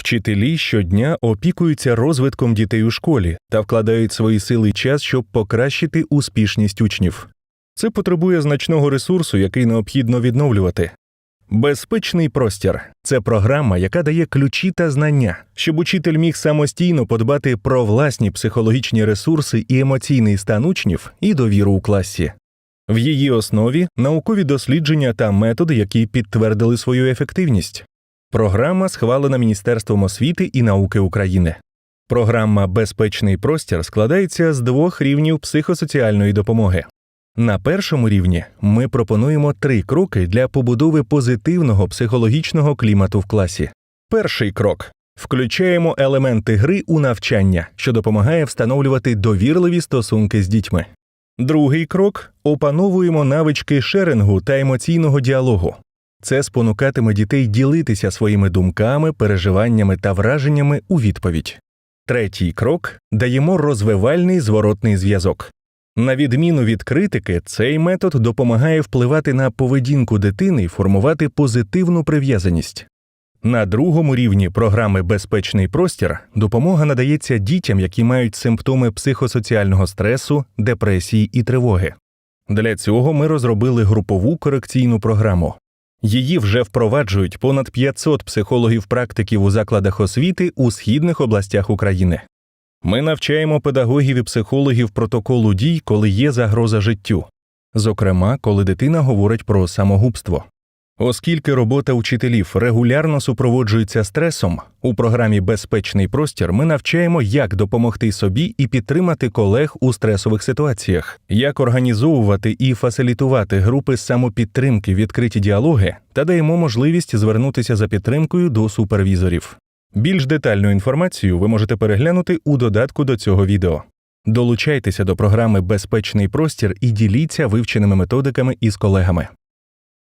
Вчителі щодня опікуються розвитком дітей у школі та вкладають свої сили і час, щоб покращити успішність учнів. Це потребує значного ресурсу, який необхідно відновлювати. Безпечний простір це програма, яка дає ключі та знання, щоб учитель міг самостійно подбати про власні психологічні ресурси і емоційний стан учнів і довіру у класі. В її основі наукові дослідження та методи, які підтвердили свою ефективність. Програма схвалена Міністерством освіти і науки України. Програма Безпечний простір складається з двох рівнів психосоціальної допомоги. На першому рівні ми пропонуємо три кроки для побудови позитивного психологічного клімату в класі. Перший крок включаємо елементи гри у навчання, що допомагає встановлювати довірливі стосунки з дітьми. Другий крок опановуємо навички шерингу та емоційного діалогу. Це спонукатиме дітей ділитися своїми думками, переживаннями та враженнями у відповідь. Третій крок даємо розвивальний зворотний зв'язок. На відміну від критики, цей метод допомагає впливати на поведінку дитини і формувати позитивну прив'язаність. На другому рівні програми Безпечний простір допомога надається дітям, які мають симптоми психосоціального стресу, депресії і тривоги. Для цього ми розробили групову корекційну програму. Її вже впроваджують понад 500 психологів-практиків у закладах освіти у східних областях України. Ми навчаємо педагогів і психологів протоколу дій, коли є загроза життю, зокрема, коли дитина говорить про самогубство. Оскільки робота учителів регулярно супроводжується стресом, у програмі Безпечний простір ми навчаємо, як допомогти собі і підтримати колег у стресових ситуаціях, як організовувати і фасилітувати групи самопідтримки, відкриті діалоги та даємо можливість звернутися за підтримкою до супервізорів. Більш детальну інформацію ви можете переглянути у додатку до цього відео. Долучайтеся до програми Безпечний простір і діліться вивченими методиками із колегами.